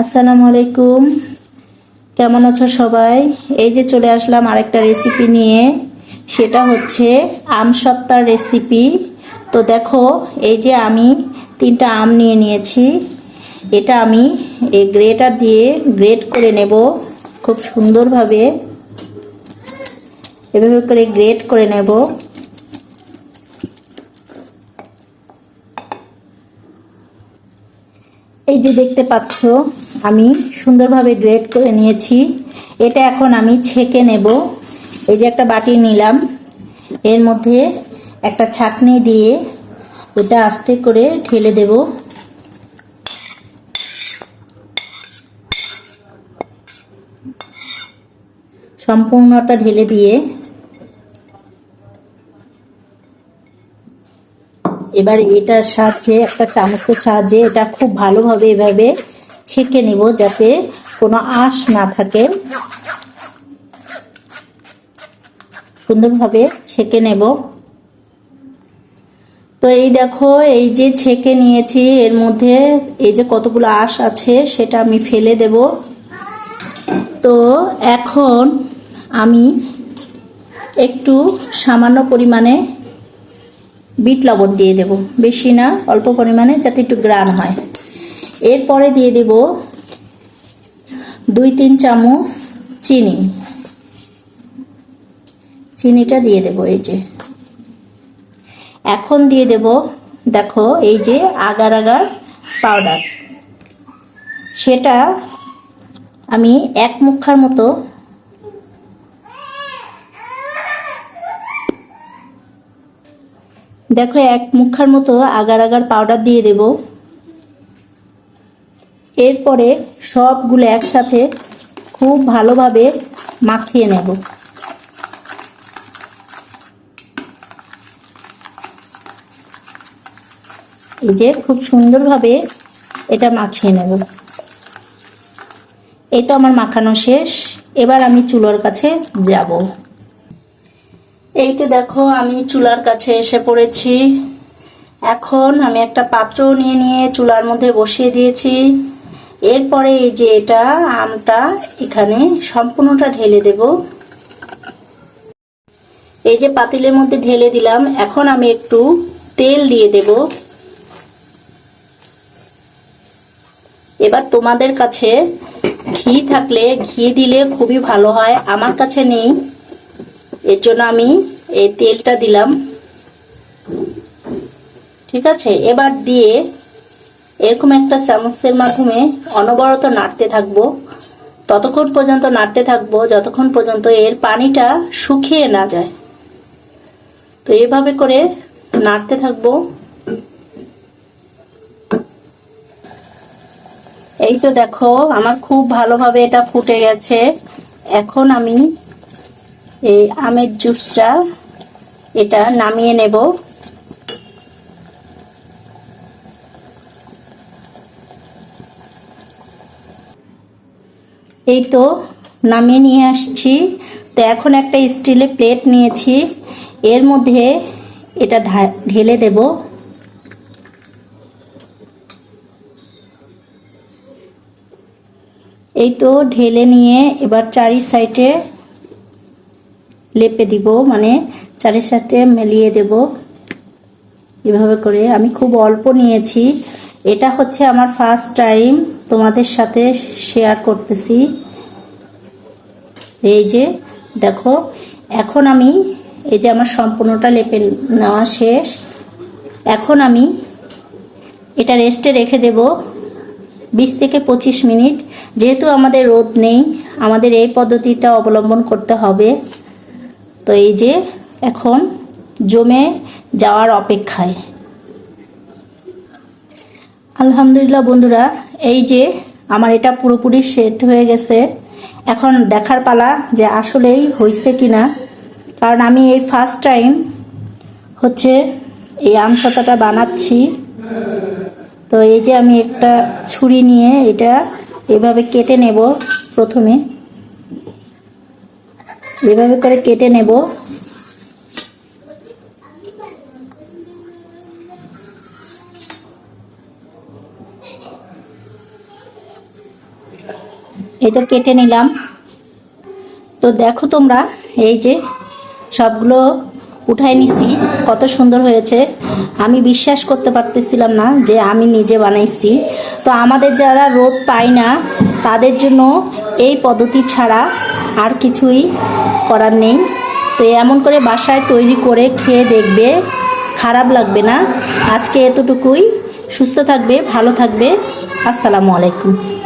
আসসালামু আলাইকুম। কেমন আছো সবাই? এই যে চলে আসলাম আরেকটা রেসিপি নিয়ে। সেটা হচ্ছে আম সত্তার রেসিপি তো দেখো, এই যে আমি তিনটা আম নিয়ে নিয়েছি। এটা আমি এই গ্রেটার দিয়ে গ্রেট করে নেব খুব সুন্দরভাবে। এভাবে করে গ্রেট করে নেব। যে দেখতে পাচ্ছ, আমি সুন্দরভাবে গ্রেড করে নিয়েছি। এটা এখন আমি ছেঁকে নেব। এই যে একটা বাটি নিলাম। এর মধ্যে একটা ছাকনি দিয়ে ওটা আস্তে করে ঢেলে দেব। সম্পূর্ণটা ঢেলে দিয়ে এবার এটার সাহায্যে, একটা চামচের সাহায্যে এটা খুব ভালোভাবে এভাবে ছেঁকে নেব যাতে কোনো আঁশ না থাকে। সুন্দরভাবে ছেঁকে নেব। তো এই দেখো, এই যে ছেঁকে নিয়েছি, এর মধ্যে এই যে কতগুলো আঁশ আছে সেটা আমি ফেলে দেব। তো এখন আমি একটু সামান্য পরিমাণে বিট লবণ দিয়ে দেব। বেশি না, অল্প পরিমাণে যাতে একটু গ্রান হয়। এরপরে দিয়ে দেব দুই তিন চামচ চিনি। চিনিটা দিয়ে দেব এই যে। এখন দিয়ে দেব, দেখো, এই যে আগার আগার পাউডার সেটা আমি এক মুখার মতো দেখো, এক মুখার মতো আগার আগার পাউডার দিয়ে দেব। এরপরে সবগুলো একসাথে খুব ভালোভাবে মাখিয়ে নেব। এই যে খুব সুন্দরভাবে এটা মাখিয়ে নেব। এই তো আমার মাখানো শেষ। এবার আমি চুলোর কাছে যাব। এই তো দেখো, আমি চুলার কাছে এসে পড়েছি। এখন আমি একটা পাত্র নিয়ে নিয়ে চুলার মধ্যে বসিয়ে দিয়েছি। এরপরে এই যে এটা, আমটা, এখানে সম্পূর্ণটা ঢেলে দেব। এই যে পাতিলের মধ্যে ঢেলে দিলাম, এখন আমি একটু তেল দিয়ে দেব। এবার তোমাদের কাছে ঘি থাকলে, ঘি দিলে খুবই ভালো হয়। আমার কাছে নেই। এর জন্য আমি এই তেলটা দিলাম। ঠিক আছে? এবার দিয়ে এরকম একটা চামচের মাধ্যমে অনবরত নাড়তে থাকব। ততক্ষণ পর্যন্ত নাড়তে থাকব, যতক্ষণ পর্যন্ত এর পানিটা শুকিয়ে না যায়। তো এভাবে করে নাড়তে থাকব। এই তো দেখো, আমার খুব ভালোভাবে এটা ফুটে গেছে। এখন আমি এই আমের জুসটা এটা নামিয়ে নেব। এই তো নামিয়ে নিয়ে আসছি। তো এখন একটা স্টিলে প্লেট নিয়েছি। এর মধ্যে এটা ঢেলে দেব। এই তো ঢেলে নিয়ে এবার চারি সাইডে লেপে দিব মানে চারি সাইডে মেলিয়ে দেব। এভাবে করে আমি খুব অল্প নিয়েছি। এটা হচ্ছে আমার ফার্স্ট টাইম তোমাদের সাথে শেয়ার করতেছি। এই যে, দেখো, এখন আমি, এই যে আমার সম্পূর্ণটা লেপে নেওয়া শেষ। এখন আমি এটা রেস্টে রেখে দেব বিশ থেকে পঁচিশ মিনিট। যেহেতু আমাদের রোদ নেই, আমাদের এই পদ্ধতিটা অবলম্বন করতে হবে। তো এই যে এখন জমে যাওয়ার অপেক্ষায়। আলহামদুলিল্লাহ বন্ধুরা, এই যে আমার এটা পুরোপুরি সেট হয়ে গেছে। এখন দেখার পালা যে আসলেই হয়েছে কিনা। কারণ আমি এই ফার্স্ট টাইম হচ্ছে এই আমসতাটা বানাচ্ছি। তো এই যে আমি একটা ছুরি নিয়ে এটা এভাবে কেটে নেব প্রথমে। এভাবে করে কেটে নেব। এই তো কেটে নিলাম। তো দেখো তোমরা, এই যে সবগুলো উঠায় নিছি, কত সুন্দর হয়েছে। আমি বিশ্বাস করতে পারতেছিলাম না যে আমি নিজে বানাইছি। তো আমাদের যারা রোদ পায় না তাদের জন্য এই পদ্ধতি ছাড়া আর কিছুই করার নেই। তো এমন করে বাসায় তৈরি করে খেয়ে দেখবে, খারাপ লাগবে না। আজকে এতটুকুই। সুস্থ থাকবে, ভালো থাকবে। আসসালামু আলাইকুম।